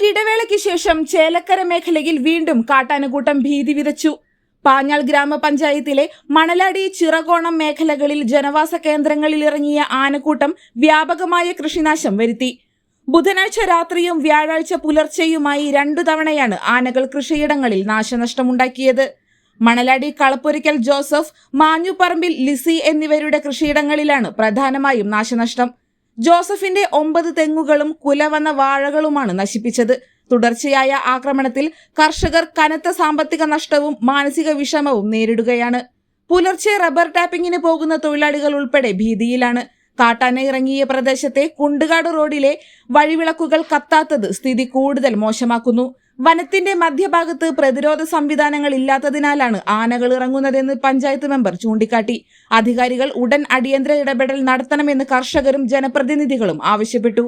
ഒരിടവേളയ്ക്ക് ശേഷം ചേലക്കര മേഖലയിൽ വീണ്ടും കാട്ടാനകൂട്ടം ഭീതി വിതച്ചു. പാഞ്ഞാൾ ഗ്രാമപഞ്ചായത്തിലെ മണലാടി ചിറകോണം മേഖലകളിൽ ജനവാസ കേന്ദ്രങ്ങളിൽ ഇറങ്ങിയ ആനക്കൂട്ടം വ്യാപകമായ കൃഷിനാശം വരുത്തി. ബുധനാഴ്ച രാത്രിയും വ്യാഴാഴ്ച പുലർച്ചെയുമായി രണ്ടു തവണയാണ് ആനകൾ കൃഷിയിടങ്ങളിൽ നാശനഷ്ടമുണ്ടാക്കിയത്. മണലാടി കളപ്പുരയ്ക്കൽ ജോസഫ് മാഞ്ഞുപറമ്പിൽ ലിസി എന്നിവരുടെ കൃഷിയിടങ്ങളിലാണ് പ്രധാനമായും നാശനഷ്ടം. ജോസഫിന്റെ ഒമ്പത് തെങ്ങുകളും കുലവന്ന വാഴകളുമാണ് നശിപ്പിച്ചത്. തുടർച്ചയായ ആക്രമണത്തിൽ കർഷകർ കനത്ത സാമ്പത്തിക നഷ്ടവും മാനസിക വിഷമവും നേരിടുകയാണ്. പുലർച്ചെ റബ്ബർ ടാപ്പിംഗിന് പോകുന്ന തൊഴിലാളികൾ ഉൾപ്പെടെ ഭീതിയിലാണ്. കാട്ടാന ഇറങ്ങിയ പ്രദേശത്തെ കുണ്ടുകാട് റോഡിലെ വഴിവിളക്കുകൾ കത്താത്തത് സ്ഥിതി കൂടുതൽ മോശമാക്കുന്നു. വനത്തിന്റെ മധ്യഭാഗത്ത് പ്രതിരോധ സംവിധാനങ്ങൾ ഇല്ലാത്തതിനാലാണ് ആനകൾ ഇറങ്ങുന്നതെന്ന് പഞ്ചായത്ത് മെമ്പർ ചൂണ്ടിക്കാട്ടി. അധികാരികൾ ഉടൻ അടിയന്തര ഇടപെടൽ നടത്തണമെന്ന് കർഷകരും ജനപ്രതിനിധികളും ആവശ്യപ്പെട്ടു.